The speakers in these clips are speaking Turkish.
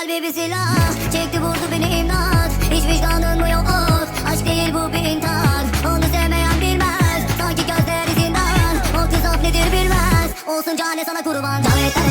kalbi bir silah. Çekti vurdu beni imdat. Hiç vicdan dönmüyor ok Aşk değil bu bir intihar. Onu sevmeyen bilmez. Sanki gözleri zindan. O tuzak nedir bilmez. Olsun cane sana kurban. Davet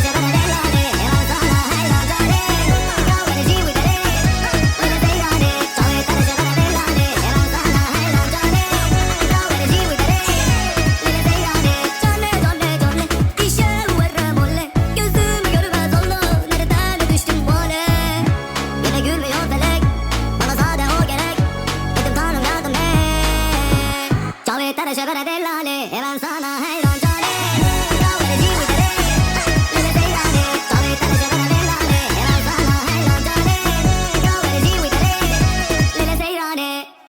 transformer